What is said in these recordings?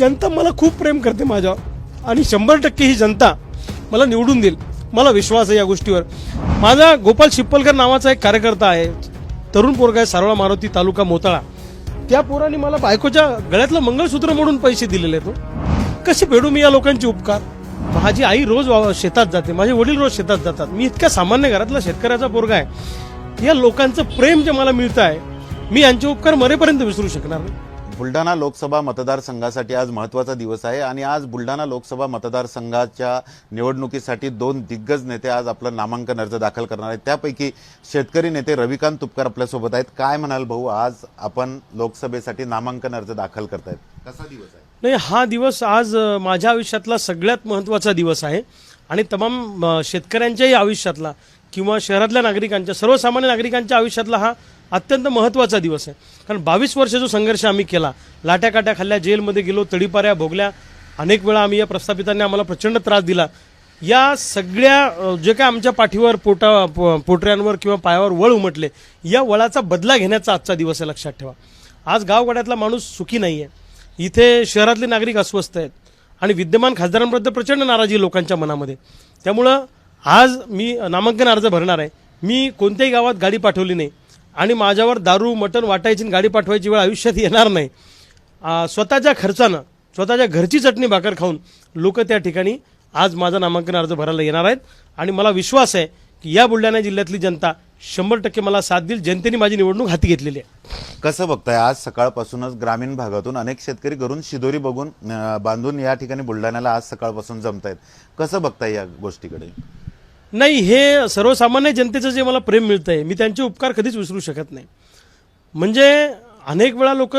जनता मला खूप प्रेम करते माझ्यावर. आणि शंभर टक्के ही जनता मला निवडून देईल. मला विश्वास आहे या गोष्टीवर. माझा गोपाल शिप्पलकर नावाचा एक कार्यकर्ता आहे. तरुण पोरगा आहे सारोळा मारुती तालुका मोताळा. त्या पोराने मला बायकोच्या गळ्यातलं मंगळसूत्र मोडून पैसे दिलेले तो हो. कसे फेडू मी या लोकांचे उपकार? माझी आई रोज शेतात जाते माझे वडील रोज शेतात जातात. मी इतक्या सामान्य घरातला शेतकऱ्याचा पोरगा आहे. या लोकांचं प्रेम जे मला मिळतं आहे मी यांचे उपकार मरेपर्यंत विसरू शकणार नाही. बुलढाणा लोकसभा मतदारसंघासाठी आज महत्त्वाचा दिवस आहे आणि आज बुलढाणा लोकसभा मतदारसंघाच्या निवडणुकीसाठी दोन दिग्गज नेते आज आपलं नामांकन अर्ज दाखल करणार आहेत. त्यापैकी शेतकरी नेते रविकांत तुपकर आपल्यासोबत आहेत. काय म्हणाल भाऊ आज आपण लोकसभेसाठी नामांकन अर्ज दाखल करतायत. कसा दिवस आहे? नाही हा दिवस आज माझ्या आयुष्यातला सगळ्यात महत्त्वाचा दिवस आहे आणि तमाम शेतकऱ्यांच्याही आयुष्यातला किंवा शहरातल्या नागरिकांच्या सर्वसामान्य नागरिकांच्या आयुष्यातला हा अत्यंत महत्त्वाचा दिवस आहे. कारण बावीस वर्ष जो संघर्ष आम्ही केला लाट्या काट्या खाल्ल्या जेलमध्ये गेलो तडीपाऱ्या भोगल्या अनेक वेळा आम्ही या प्रस्थापितांनी आम्हाला प्रचंड त्रास दिला. या सगळ्या जे काय आमच्या पाठीवर पोटा पोटऱ्यांवर किंवा पायावर वळ उमटले या वळाचा बदला घेण्याचा आजचा दिवस आहे लक्षात ठेवा. आज गावगाड्यातला माणूस सुखी नाही आहे इथे शहरातले नागरिक अस्वस्थ आहेत आणि विद्यमान खासदारांबद्दल प्रचंड नाराजी लोकांच्या मनामध्ये. त्यामुळं आज मी नामांकन अर्ज भरणार आहे. मी कोणत्याही गावात गाडी पाठवली नाही. आणि माझ्यावर दारू मटण वाटायची आणि गाडी पाठवायची वेळ आयुष्यात येणार नाही. स्वतःच्या खर्चानं स्वतःच्या घरची चटणी भाकर खाऊन लोक त्या ठिकाणी आज माझा नामांकन अर्ज भरायला येणार आहेत. आणि मला विश्वास आहे की या बुलढाणा जिल्ह्यातली जनता शंभर टक्के मला साथ देईल. जनतेने माझी निवडणूक हाती घेतलेली आहे. कसं बघताय आज सकाळपासूनच ग्रामीण भागातून अनेक शेतकरी घरून शिदोरी बघून बांधून या ठिकाणी बुलढाण्याला आज सकाळपासून जमत आहेत कसं बघताय या गोष्टीकडे? नाही हे सर्वसामान्य जनतेचं जे मला प्रेम मिळतं आहे मी त्यांचे उपकार कधीच विसरू शकत नाही. म्हणजे अनेक वेळा लोक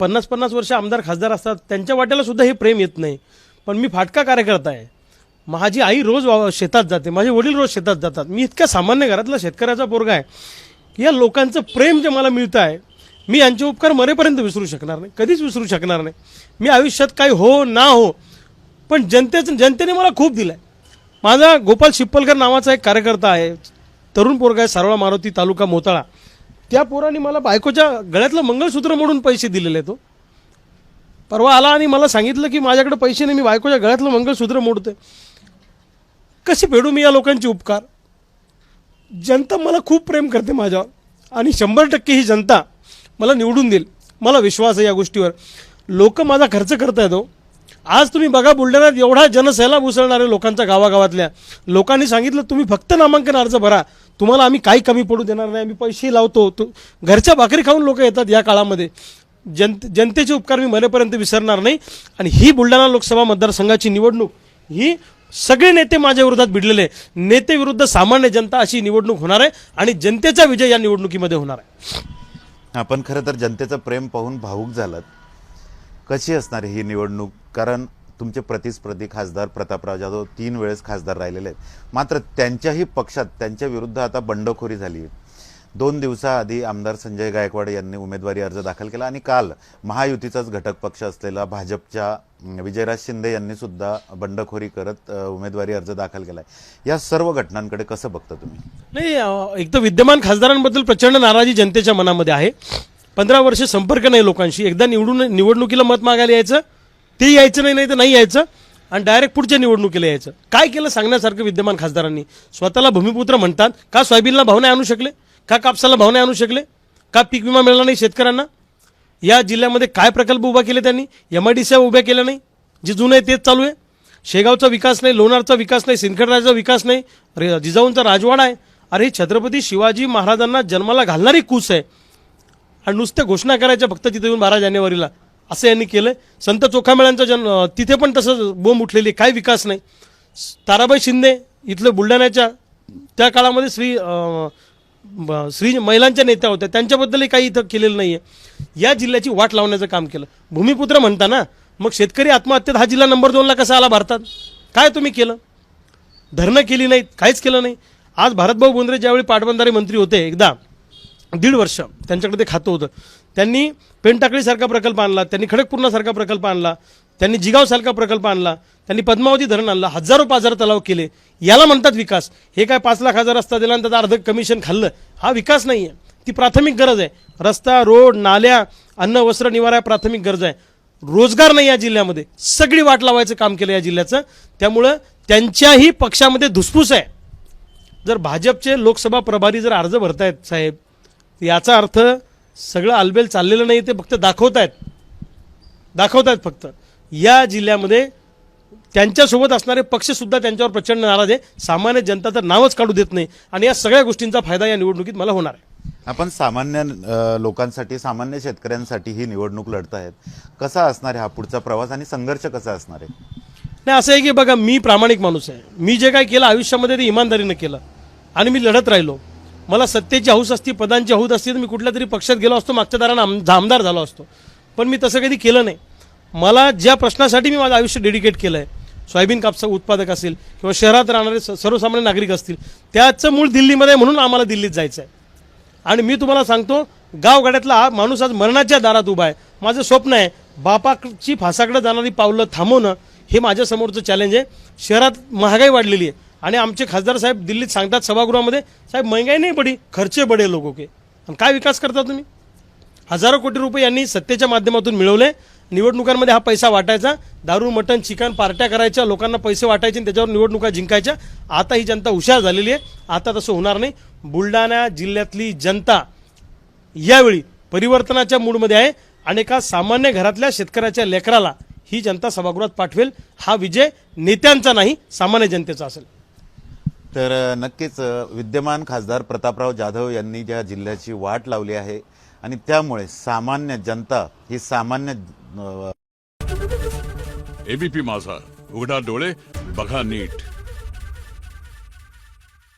पन्नास पन्नास वर्ष आमदार खासदार असतात त्यांच्या वाट्याला सुद्धा हे प्रेम येत नाही. पण मी फाटका कार्यकर्ता आहे. माझी आई रोज शेतात जाते माझे वडील रोज शेतात जातात. मी इतक्या सामान्य घरातला शेतकऱ्याचा पोरगा आहे. या लोकांचं प्रेम जे मला मिळतं आहे मी यांचे उपकार मरेपर्यंत विसरू शकणार नाही कधीच विसरू शकणार नाही. मी आयुष्यात काही हो ना हो पण जनतेचं जनतेने मला खूप दिलं आहे माझा गोपाल शिप्पलकर नावाचा एक कार्यकर्ता आहे. तरुण पोरगा आहे सारोळा मारुती तालुका मोताळा. त्या पोराने मला बायकोच्या गळ्यातलं मंगळसूत्र मोडून पैसे दिलेले तो हो. परवा आला आणि मला सांगितलं की माझ्याकडे पैसे नाही मी बायकोच्या गळ्यातलं मंगळसूत्र मोडते कसे फेडू मी या लोकांचे उपकार? जनता मला खूप प्रेम करते माझ्यावर. आणि शंभर टक्के ही जनता मला निवडून देईल. मला विश्वास आहे या गोष्टीवर. लोक माझा खर्च करत आहेत हो. आज तुम्ही बघा बुलढाण्यात एवढा जनसैलाब उसळणारे लोकांच्या गावागावातल्या. लोकांनी सांगितलं तुम्ही फक्त नामांकन अर्ज भरा. तुम्हाला आम्ही काही कमी पडू देणार नाही. आम्ही पैसे लावतो. तो घरच्या भाकरी खाऊन लोक येतात या काळामध्ये. जनते जनतेचे उपकार मी मरेपर्यंत विसरणार नाही. आणि ही बुलढाणा लोकसभा मतदारसंघाची निवडणूक ही सगळे नेते माझ्या विरोधात भिडलेले नेते विरुद्ध सामान्य जनता अशी निवडणूक होणार आहे आणि जनतेचा विजय या निवडणुकीमध्ये होणार आहे. आपण खरं तर जनतेचं प्रेम पाहून भावूक झालात. कशी असणार ही निवडणूक? कारण तुमचे प्रतिस्पर्धी खासदार प्रतापराव जाधव तीन वेळेस खासदार राहिलेले आहेत. मात्र त्यांच्याही पक्षात त्यांच्या विरुद्ध आता बंडखोरी झाली आहे. दोन दिवसाआधी आमदार संजय गायकवाड यांनी उमेदवारी अर्ज दाखल केला आणि काल महायुतीचाच घटक पक्ष असलेला भाजपच्या विजयराज शिंदे यांनी सुद्धा बंडखोरी करत उमेदवारी अर्ज दाखल केला या सर्व घटनांकडे कसं बघता तुम्ही? नाही एक तर विद्यमान खासदारांबद्दल प्रचंड नाराजी जनतेच्या मनामध्ये आहे. पंधरा वर्ष संपर्क नाही लोकांशी. एकदा निवडून निवडणुकीला मत मागायला यायचं ते यायचं नाही नाही तर नाही यायचं. आणि डायरेक्ट पुढच्या निवडणुकीला यायचं. काय केलं सांगण्यासारखं विद्यमान खासदारांनी? स्वतःला भूमिपुत्र म्हणतात. का सोयाबीनला भाव नाही आणू शकले? का कापसाला भाव नाही आणू शकले? का पीक विमा मिळाला नाही शेतकऱ्यांना? या जिल्ह्यामध्ये काय प्रकल्प उभा केले त्यांनी? एम आय डी सी उभ्या केल्या नाही. जे जुनं आहे तेच चालू आहे. शेगावचा विकास नाही लोणारचा विकास नाही सिंदखेडराजाचा विकास नाही अरे जिजाऊंचा राजवाडा आहे. अरे छत्रपती शिवाजी महाराजांना जन्माला घालणारी कूस आहे. आणि नुसत्या घोषणा करायच्या फक्त तिथे येऊन बारा जानेवारीला. असं यांनी केलं संत चोखामेळ्यांचा जन्म तिथे पण तसं बोंब उठलेली काय विकास नाही. ताराबाई शिंदे इथलं बुलढाण्याच्या त्या काळामध्ये श्री श्री महिलांच्या नेत्या होत्या. त्यांच्याबद्दलही काही इथं केलेलं नाही आहे या जिल्ह्याची वाट लावण्याचं काम केलं. भूमिपुत्र म्हणता ना मग शेतकरी आत्महत्येत हा जिल्हा नंबर दोनला कसा आला भारतात? काय तुम्ही केलं? धरणं केली नाहीत. काहीच केलं नाही. आज भारतभाऊ बोंद्रे ज्यावेळी पाटबंधारे मंत्री होते एकदा दीड वर्ष त्यांच्याकडे ते खातं होतं. त्यांनी पेनटाकळीसारखा प्रकल्प आणला त्यांनी खडकपूर्णासारखा प्रकल्प आणला त्यांनी जिगावसारखा प्रकल्प आणला त्यांनी पद्मावती धरण आणला हजारो पाजार तलाव केले. याला म्हणतात विकास. हे काय पाच लाख हजार रस्ता दिला आणि त्याचं अर्ध कमिशन खाल्लं? हा विकास नाही आहे ती प्राथमिक गरज आहे. रस्ता रोड नाल्या अन्न वस्त्र निवारा प्राथमिक गरज आहे. रोजगार नाही या जिल्ह्यामध्ये. सगळी वाट लावायचं काम केलं या जिल्ह्याचं. त्यामुळं त्यांच्याही पक्षामध्ये धुसफूस आहे. जर भाजपचे लोकसभा प्रभारी जर अर्ज भरतायत साहेब याचा अर्थ सगळं आलबेल चाललेलं नाही ते फक्त दाखवतायत. दाखवतायत फक्त. या जिल्ह्यामध्ये त्यांच्यासोबत असणारे पक्षसुद्धा त्यांच्यावर प्रचंड नाराज आहे. सामान्य जनता तर नावच काढू देत नाही. आणि या सगळ्या गोष्टींचा फायदा या निवडणुकीत मला होणार आहे. आपण सामान्य लोकांसाठी सामान्य शेतकऱ्यांसाठी ही निवडणूक लढतायत. कसा असणार आहे हा पुढचा प्रवास आणि संघर्ष कसा असणार आहे? नाही असं आहे की बघा मी प्रामाणिक माणूस आहे. मी जे काय केलं आयुष्यामध्ये ते इमानदारीनं केलं. आणि मी लढत राहिलो. मला सत्तेची हौस असती पदांची हौद असती तर मी कुठल्या तरी पक्षात गेलो असतो मागच्या दारानं आम- आमदार झालो असतो. पण मी तसं कधी केलं नाही. मला ज्या प्रश्नासाठी मी माझं आयुष्य डेडिकेट केलं आहे सोयाबीन कापसा उत्पादक असेल किंवा शहरात राहणारे सर्वसामान्य नागरिक असतील त्याचं मूळ दिल्लीमध्ये आहे म्हणून आम्हाला दिल्लीत जायचं आहे आणि मी तुम्हाला सांगतो गावगाड्यातला हा माणूस आज मरणाच्या दारात उभा आहे. माझं स्वप्न आहे बापाची फासाकडे जाणारी पावलं थांबवणं हे माझ्यासमोरचं चॅलेंज आहे. शहरात महागाई वाढलेली आहे. आणि आमचे खासदार साहेब दिल्लीत सांगतात सभागृहामध्ये साहेब महंगाई नाही पडी खर्चे बडे लोक के आणि काय विकास करता तुम्ही? हजारो कोटी रुपये यांनी सत्तेच्या माध्यमातून मिळवले. निवडणुकांमध्ये हा पैसा वाटायचा. दारू मटण चिकन पार्ट्या करायच्या लोकांना पैसे वाटायचे आणि त्याच्यावर निवडणुका जिंकायच्या. आता ही जनता हुशार झालेली आहे. आता तसं होणार नाही. बुलढाणा जिल्ह्यातली जनता यावेळी परिवर्तनाच्या मूडमध्ये आहे आणि एका सामान्य घरातल्या शेतकऱ्याच्या लेकराला ही जनता सभागृहात पाठवेल. हा विजय नेत्यांचा नाही सामान्य जनतेचा असेल. तर नक्कीच विद्यमान खासदार प्रतापराव जाधव यांनी ज्या जिल्ह्याची वाट लावली आहे आणि त्यामुळे सामान्य जनता ही सामान्य एबीपी माझा. उघडा डोळे बघा नीट.